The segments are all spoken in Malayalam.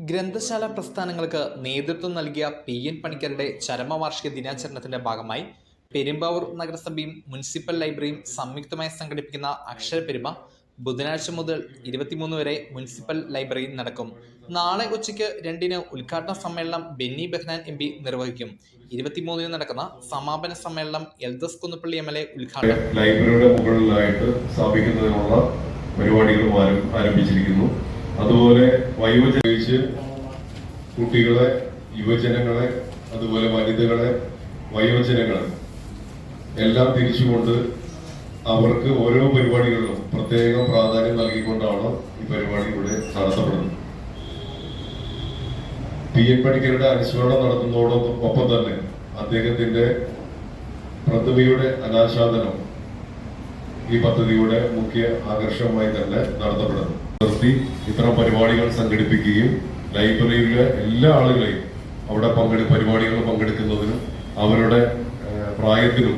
ഗ്രന്ഥശാല പ്രസ്ഥാനങ്ങൾക്ക് നേതൃത്വം നൽകിയ പി എൻ പണിക്കരുടെ ചരമവാർഷിക ദിനാചരണത്തിന്റെ ഭാഗമായി പെരുമ്പാവൂർ നഗരസഭയും മുനിസിപ്പൽ ലൈബ്രറിയും സംയുക്തമായി സംഘടിപ്പിക്കുന്ന അക്ഷരപ്പെരുമ ബുധനാഴ്ച മുതൽ ഇരുപത്തിമൂന്ന് വരെ മുനിസിപ്പൽ ലൈബ്രറിയിൽ നടക്കും. നാളെ ഉച്ചയ്ക്ക് രണ്ടിന് ഉദ്ഘാടന സമ്മേളനം ബെന്നി ബെഹ്നാൻ എം പി നിർവഹിക്കും. ഇരുപത്തിമൂന്നിന് നടക്കുന്ന സമാപന സമ്മേളനം Eldhose Kunnappilly M L A ഉദ്ഘാടനം. ലൈബ്രറിയുടെ മുകളിലായിട്ട് സ്ഥാപിക്കുന്നതിനുള്ള പരിപാടികളും ആരം- ആരംഭിച്ചിരിക്കുന്നു. അതുപോലെ വയോജനിച്ച് കുട്ടികളെ യുവജനങ്ങളെ അതുപോലെ വനിതകളെ വയോജനങ്ങളെ എല്ലാം തിരിച്ചുകൊണ്ട് അവർക്ക് ഓരോ പരിപാടികളിലും പ്രത്യേക പ്രാധാന്യം നൽകിക്കൊണ്ടാണ് ഈ പരിപാടി ഇവിടെ നടത്തപ്പെടുന്നത്. പി എൻ പണിക്കരുടെ അനുസ്മരണം നടത്തുന്നതോടൊപ്പം തന്നെ അദ്ദേഹത്തിന്റെ പ്രതിമയുടെ അനാച്ഛാദനം ഈ പദ്ധതിയുടെ മുഖ്യ ആകർഷണമായി തന്നെ നടത്തപ്പെടുന്നു. നിർത്തി ഇത്തരം പരിപാടികൾ സംഘടിപ്പിക്കുകയും ലൈബ്രറിയിലെ എല്ലാ ആളുകളെയും അവിടെ പങ്കെടു പരിപാടികൾ പങ്കെടുക്കുന്നതിനും അവരുടെ പ്രായത്തിനും.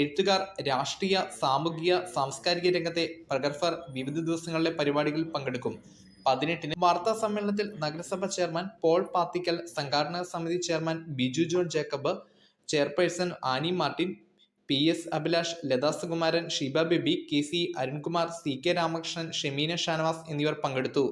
എഴുത്തുകാർ രാഷ്ട്രീയ സാമൂഹിക സാംസ്കാരിക രംഗത്തെ പ്രഗത്ഭർ വിവിധ ദിവസങ്ങളിലെ പരിപാടികളിൽ പങ്കെടുക്കും. പതിനെട്ടിന് വാർത്താ സമ്മേളനത്തിൽ നഗരസഭ ചെയർമാൻ പോൾ പാത്തിക്കൽ സംഘാടന സമിതി chairman Biju John Jacob chairperson Ani Martin P S Abhilash Latha Sukumaran Sheeba Baby K C Arunkumar C K Ramakrishnan Shemeena Shanavas എന്നിവർ പങ്കെടുത്തു.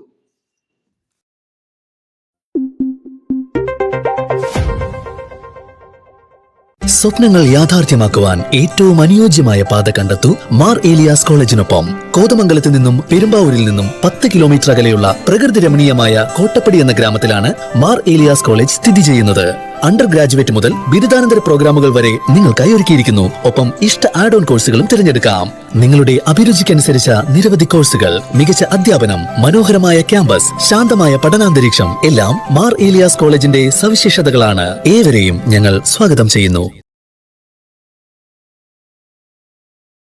സ്വപ്നങ്ങൾ യാഥാർത്ഥ്യമാക്കുവാൻ ഏറ്റവും അനുയോജ്യമായ പാത കണ്ടെത്തു മാർ ഏലിയാസ് കോളേജിനൊപ്പം. കോതമംഗലത്ത് നിന്നും പെരുമ്പാവൂരിൽ നിന്നും പത്ത് കിലോമീറ്റർ അകലെയുള്ള പ്രകൃതി രമണീയമായ കോട്ടപ്പടി എന്ന ഗ്രാമത്തിലാണ് മാർ ഏലിയാസ് കോളേജ് സ്ഥിതി ചെയ്യുന്നത്. അണ്ടർ ഗ്രാജുവേറ്റ് മുതൽ ബിരുദാനന്തര പ്രോഗ്രാമുകൾ വരെ നിങ്ങൾക്കായി ഒരുക്കിയിരിക്കുന്നു. ഒപ്പം ഇഷ്ട ആഡ് ഓൺ കോഴ്സുകളും തിരഞ്ഞെടുക്കാം. നിങ്ങളുടെ അഭിരുചിക്കനുസരിച്ച നിരവധി കോഴ്സുകൾ മികച്ച അധ്യാപനം മനോഹരമായ ക്യാമ്പസ് ശാന്തമായ പഠനാന്തരീക്ഷം എല്ലാം മാർ ഏലിയാസ് കോളേജിന്റെ സവിശേഷതകളാണ്. ഏവരെയും ഞങ്ങൾ സ്വാഗതം ചെയ്യുന്നു.